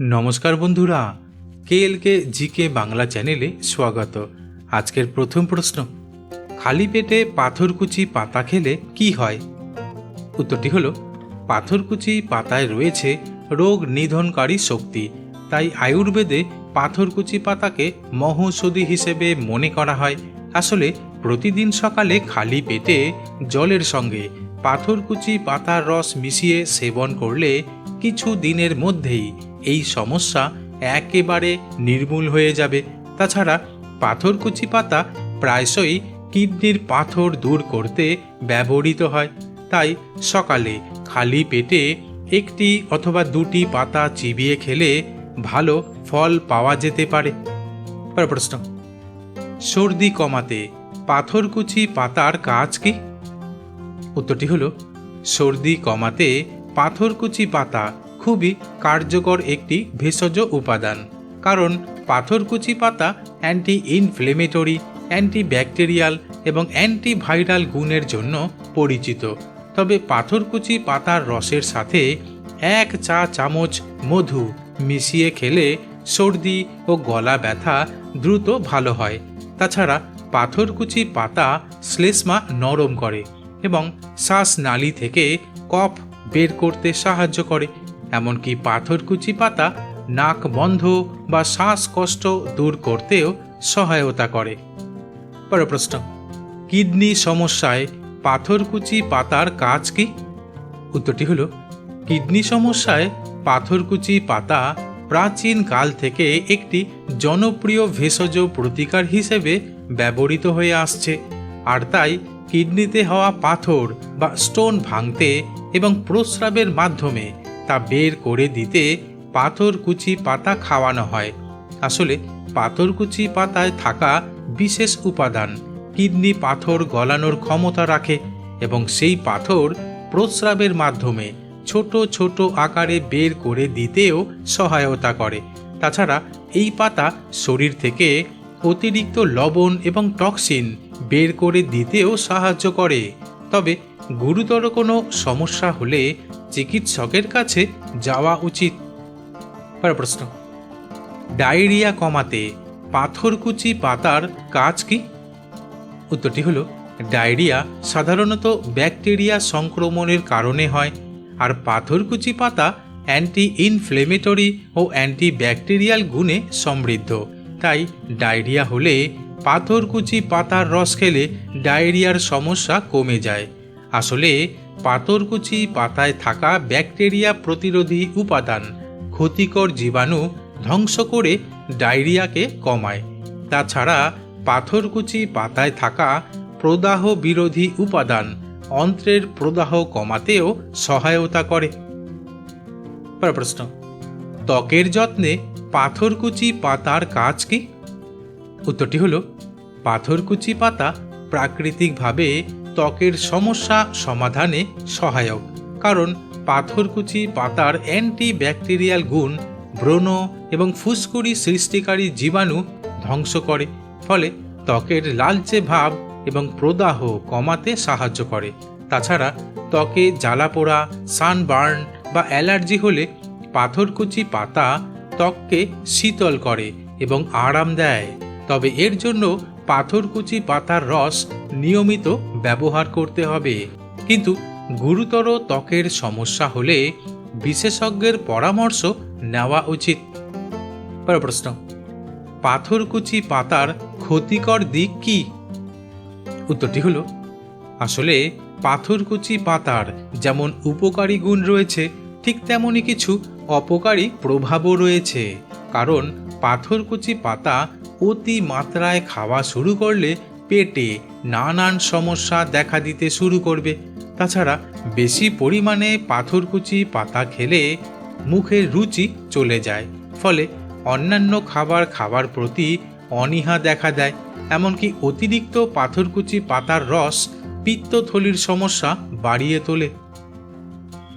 নমস্কার বন্ধুরা, কেএলকে জিকে বাংলা চ্যানেলে স্বাগত। আজকের প্রথম প্রশ্ন, খালি পেটে পাথরকুচি পাতা খেলে কি হয়? উত্তরটি হলো, পাথরকুচি পাতায় রয়েছে রোগ নিধনকারী শক্তি, তাই আয়ুর্বেদে পাথরকুচি পাতাকে মহৌষধি হিসেবে মনে করা হয়। আসলে, প্রতিদিন সকালে খালি পেটে জলের সঙ্গে পাথরকুচি পাতার রস মিশিয়ে সেবন করলে কিছু দিনের মধ্যেই এই সমস্যা একেবারে নির্মূল হয়ে যাবে। তাছাড়া পাথরকুচি পাতা প্রায়শই কিডনির পাথর দূর করতে ব্যবহৃত হয়। তাই সকালে খালি পেটে একটি অথবা দুটি পাতা চিবিয়ে খেলে ভালো ফল পাওয়া যেতে পারে। প্রশ্ন, সর্দি কমাতে পাথরকুচি পাতার কাজ কি? উত্তরটি হলো, সর্দি কমাতে পাথরকুচি পাতা খুবই কার্যকর একটি ভেষজ উপাদান, কারণ পাথরকুচি পাতা অ্যান্টি ইনফ্লেমেটরি অ্যান্টিব্যাকটেরিয়াল এবং অ্যান্টিভাইরাল গুণের জন্য পরিচিত। তবে পাথরকুচি পাতার রসের সাথে এক চা চামচ মধু মিশিয়ে খেলে সর্দি ও গলা ব্যথা দ্রুত ভালো হয়। তাছাড়া পাথরকুচি পাতা শ্লেষ্মা নরম করে এবং শ্বাসনালী থেকে কফ বের করতে সাহায্য করে। এমনকি পাথরকুচি পাতা নাক বন্ধ বা শ্বাসকষ্ট দূর করতেও সহায়তা করে। পরের প্রশ্ন, কিডনি সমস্যায় পাথরকুচি পাতার কাজ কি? উত্তরটি হলো, কিডনি সমস্যায় পাথরকুচি পাতা প্রাচীন কাল থেকে একটি জনপ্রিয় ভেষজ প্রতিকার হিসেবে ব্যবহৃত হয়ে আসছে। আর তাই কিডনিতে হওয়া পাথর বা স্টোন ভাঙতে এবং প্রস্রাবের মাধ্যমে তা বের করে দিতে পাথরকুচি পাতা খাওয়ানো হয়। আসলে পাথরকুচি পাতায় থাকা বিশেষ উপাদান কিডনি পাথর গলানোর ক্ষমতা রাখে এবং সেই পাথর প্রস্রাবের মাধ্যমে ছোট ছোট আকারে বের করে দিতেও সহায়তা করে। তাছাড়া এই পাতা শরীর থেকে অতিরিক্ত লবণ এবং টক্সিন বের করে দিতেও সাহায্য করে। তবে গুরুতর কোনো সমস্যা হলে চিকিৎসকের কাছে যাওয়া উচিত। প্রশ্ন। ডায়রিয়া কমাতে পাথরকুচি পাতার কাজ কি? উত্তরটি হলো, ডায়রিয়া সাধারণত ব্যাকটেরিয়া সংক্রমণের কারণে হয়, আর পাথরকুচি পাতা অ্যান্টি ইনফ্লেমেটরি ও অ্যান্টি ব্যাকটেরিয়াল গুণে সমৃদ্ধ। তাই ডায়রিয়া হলে পাথরকুচি পাতার রস খেলে ডায়রিয়ার সমস্যা কমে যায়। আসলে পাথরকুচি পাতায় থাকা ব্যাকটেরিয়া প্রতিরোধী উপাদান ক্ষতিকর জীবাণু ধ্বংস করে ডায়রিয়াকে কমায়। তাছাড়া পাথরকুচি পাতায় থাকা প্রদাহ বিরোধী উপাদান অন্ত্রের প্রদাহ কমাতেও সহায়তা করে। প্রশ্ন। ত্বকের যত্নে পাথরকুচি পাতার কাজ কি? উত্তরটি হলো পাথরকুচি পাতা প্রাকৃতিকভাবে ত্বকের সমস্যা সমাধানে সহায়ক। কারণ পাথরকুচি পাতার অ্যান্টি ব্যাকটেরিয়াল গুণ ব্রণ এবং ফুসকুড়ি সৃষ্টিকারী জীবাণু ধ্বংস করে, ফলে ত্বকের লালচে ভাব এবং প্রদাহ কমাতে সাহায্য করে। তাছাড়া ত্বকে জ্বালাপোড়া সানবার্ন বা অ্যালার্জি হলে পাথরকুচি পাতা ত্বককে শীতল করে এবং আরাম দেয়। তবে এর জন্য পাথরকুচি পাতার রস নিয়মিত ব্যবহার করতে হবে। কিন্তু গুরুতর ত্বকের সমস্যা হলে বিশেষজ্ঞের পরামর্শ নেওয়া উচিত। প্রশ্ন, পাথরকুচি পাতার ক্ষতিকর দিক কি? উত্তরটি হলো, আসলে পাথরকুচি পাতার যেমন উপকারী গুণ রয়েছে, ঠিক তেমনই কিছু অপকারী প্রভাবও রয়েছে। কারণ পাথরকুচি পাতা অতি মাত্রায় খাওয়া শুরু করলে পেটে নানান সমস্যা দেখা দিতে শুরু করবে। তাছাড়া বেশি পরিমাণে পাথরকুচি পাতা খেলে মুখের রুচি চলে যায়। ফলে অন্যান্য খাবার খাবার প্রতি অনীহা দেখা দেয়। এমনকি অতিরিক্ত পাথরকুচি পাতার রস পিত্তথলির সমস্যা বাড়িয়ে তোলে।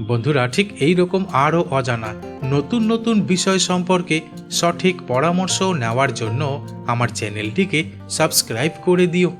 বন্ধুরা, ঠিক এই রকম আরও অজানা, নতুন নতুন বিষয় সম্পর্কে সঠিক পরামর্শ নেওয়ার জন্য আমার চ্যানেলটিকে সাবস্ক্রাইব করে দিও।